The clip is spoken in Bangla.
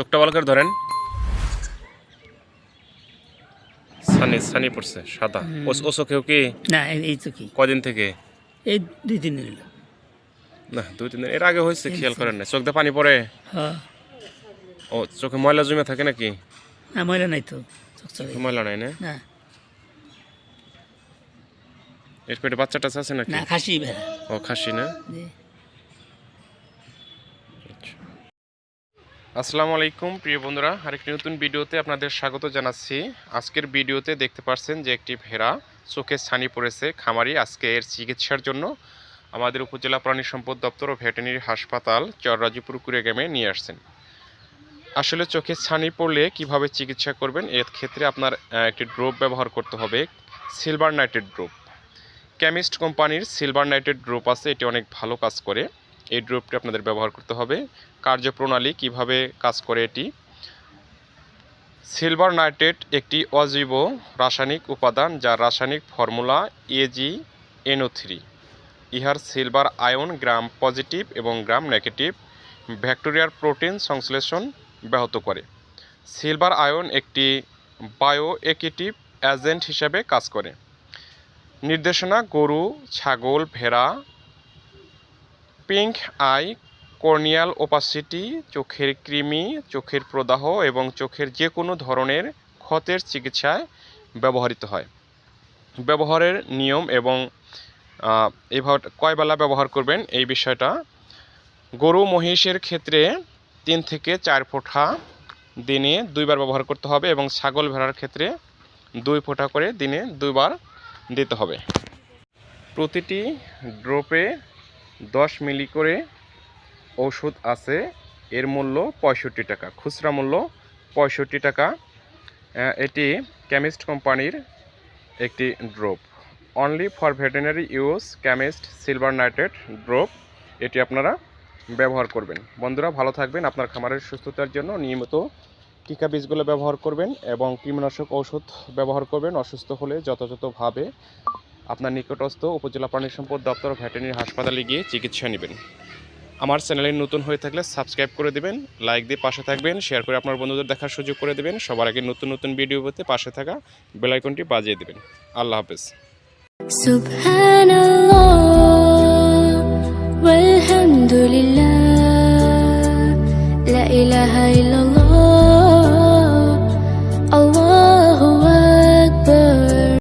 চোখটা ভালো করে ধরেন। সানি সানি পড়ছে সাদা। ও চোখেও কি? না এই- কি কদিন থেকে? এই দুই তিন দিন না দুই তিন দিন। এর আগে হয়েছে খেয়াল করেন না চোখ দিয়ে পানি পড়ে? হ্যাঁ। ও চোখে ময়লা জমে থাকে নাকি? না ময়লা নাই তো। চোখে ময়লা নাই না? না। এর পেটে বাচ্চা টাচ্চা আছে নাকি? না খাসি ও খাসি না? আসসালামু আলাইকুম, প্রিয় বন্ধুরা। আরেকটি নতুন ভিডিওতে আপনাদের স্বাগত জানাচ্ছি। আজকের ভিডিওতে দেখতে পাচ্ছেন যে একটি ভেড়া চোখে ছানি পড়েছে খামারি আজকে এর চিকিৎসার জন্য আমাদের উপজেলা প্রাণী সম্পদ দপ্তর ও ভেটেরিনারি হাসপাতাল চররাজীপুর কুড়িগ্রামে নিয়ে আসছেন। আসলে চোখে ছানি পড়লে কীভাবে চিকিৎসা করবেন? এর ক্ষেত্রে আপনার একটি ড্রপ ব্যবহার করতে হবে, সিলভার নাইটেড ড্রপ। কেমিস্ট কোম্পানির সিলভার নাইটেড ড্রপ আছে, এটি অনেক ভালো কাজ করে। এই ড্রপটি আপনাদের ব্যবহার করতে হবে। কার্যপ্রণালী কীভাবে কাজ করে এটি? সিলভার নাইট্রেট একটি অজৈব রাসায়নিক উপাদান যার রাসায়নিক ফর্মুলা এজি এনও থ্রি ইহার সিলভার আয়ন গ্রাম পজিটিভ এবং গ্রাম নেগেটিভ। ব্যাকটেরিয়ার প্রোটিন সংশ্লেষণ ব্যাহত করে। সিলভার আয়ন একটি বায়োএকিটিভ এজেন্ট হিসাবে কাজ করে। নির্দেশনা গরু, ছাগল, ভেড়া পিঙ্ক আই, কর্নিয়াল ওপাসিটি, চোখের কৃমি, চোখের প্রদাহ এবং চোখের যে কোনো ধরনের ক্ষতের চিকিৎসায় ব্যবহৃত হয়। ব্যবহারের নিয়ম এবং এভাবে কয়বেলা ব্যবহার করবেন? এই বিষয়টা। গরু মহিষের ক্ষেত্রে তিন থেকে চার ফোঁটা দিনে দুইবার ব্যবহার করতে হবে এবং ছাগল ভেড়ার ক্ষেত্রে দুই ফোঁটা করে দিনে দুইবার দিতে হবে। প্রতিটি ড্রপে দশ মিলি করে ওষুধ আছে। এর মূল্য পঁয়ষট্টি টাকা। খুচরা মূল্য পঁয়ষট্টি টাকা। এটি কেমিস্ট কোম্পানির একটি drop only for veterinary use chemist silver nitrate drop এটি আপনারা ব্যবহার করবেন। বন্ধুরা, ভালো থাকবেন। আপনার খামারের সুস্থতার জন্য নিয়মিত টিকা বীজগুলো ব্যবহার করবেন এবং কীটনাশক ঔষধ ব্যবহার করবেন। অসুস্থ হলে যথাযথভাবে আপনার নিকটস্থ উপজেলা প্রাণী সম্পদ দপ্তর ভেটেরিনারি হাসপাতালে গিয়ে চিকিৎসা নেবেন আমার চ্যানেলে নতুন হয়ে থাকলে সাবস্ক্রাইব করে দেবেন লাইক দিয়ে পাশে থাকবেন শেয়ার করে আপনার বন্ধুদের দেখার সুযোগ করে দেবেন সবার আগে নতুন নতুন ভিডিও পেতে পাশে থাকা বেল আইকনটি বাজিয়ে দেবেন আল্লাহ হাফেজ سبحان الله والحمد لله لا إله إلا الله